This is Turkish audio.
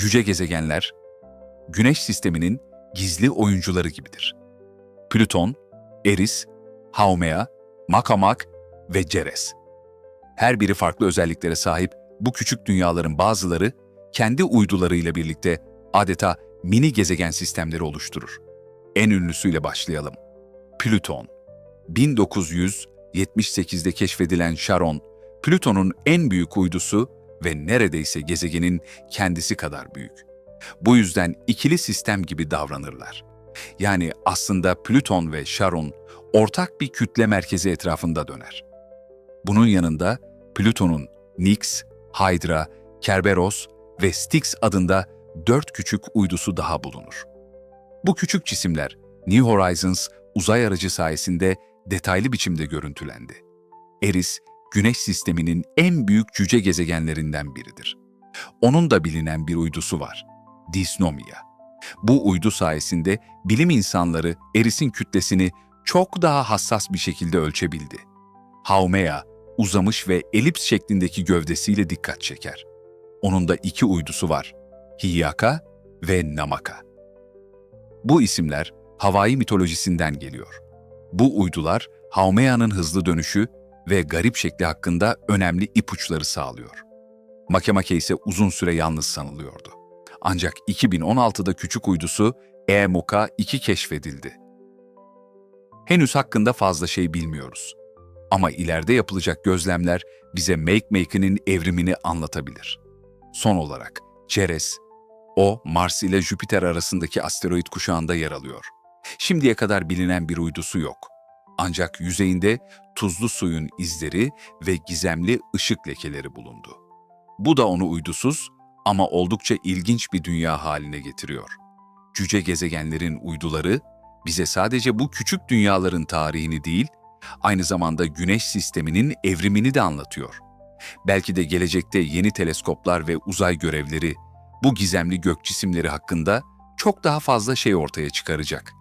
cüce gezegenler, Güneş sisteminin gizli oyuncuları gibidir. Plüton, Eris, Haumea, Makamak ve Ceres. Her biri farklı özelliklere sahip bu küçük dünyaların bazıları kendi uydularıyla birlikte adeta mini gezegen sistemleri oluşturur. En ünlüsüyle başlayalım. Plüton. 1978'de keşfedilen Charon, Plüton'un en büyük uydusu ve neredeyse gezegenin kendisi kadar büyük. Bu yüzden ikili sistem gibi davranırlar. Yani aslında Plüton ve Charon ortak bir kütle merkezi etrafında döner. Bunun yanında Plüton'un Nix, Hydra, Kerberos ve Styx adında dört küçük uydusu daha bulunur. Bu küçük cisimler New Horizons uzay aracı sayesinde detaylı biçimde görüntülendi. Eris, Güneş sisteminin en büyük cüce gezegenlerinden biridir. Onun da bilinen bir uydusu var, Dysnomia. Bu uydu sayesinde bilim insanları Eris'in kütlesini çok daha hassas bir şekilde ölçebildi. Haumea, uzamış ve elips şeklindeki gövdesiyle dikkat çeker. Onun da iki uydusu var, Hiyaka ve Namaka. Bu isimler Havai mitolojisinden geliyor. Bu uydular Haumea'nın hızlı dönüşü ve garip şekli hakkında önemli ipuçları sağlıyor. Makemake ise uzun süre yalnız sanılıyordu. Ancak 2016'da küçük uydusu EMOKA 2 keşfedildi. Henüz hakkında fazla şey bilmiyoruz. Ama ileride yapılacak gözlemler bize Make-Make'nin evrimini anlatabilir. Son olarak Ceres, o Mars ile Jüpiter arasındaki asteroid kuşağında yer alıyor. Şimdiye kadar bilinen bir uydusu yok. Ancak yüzeyinde tuzlu suyun izleri ve gizemli ışık lekeleri bulundu. Bu da onu uydusuz ama oldukça ilginç bir dünya haline getiriyor. Cüce gezegenlerin uyduları bize sadece bu küçük dünyaların tarihini değil, aynı zamanda güneş sisteminin evrimini de anlatıyor. Belki de gelecekte yeni teleskoplar ve uzay görevleri bu gizemli gök cisimleri hakkında çok daha fazla şey ortaya çıkaracak.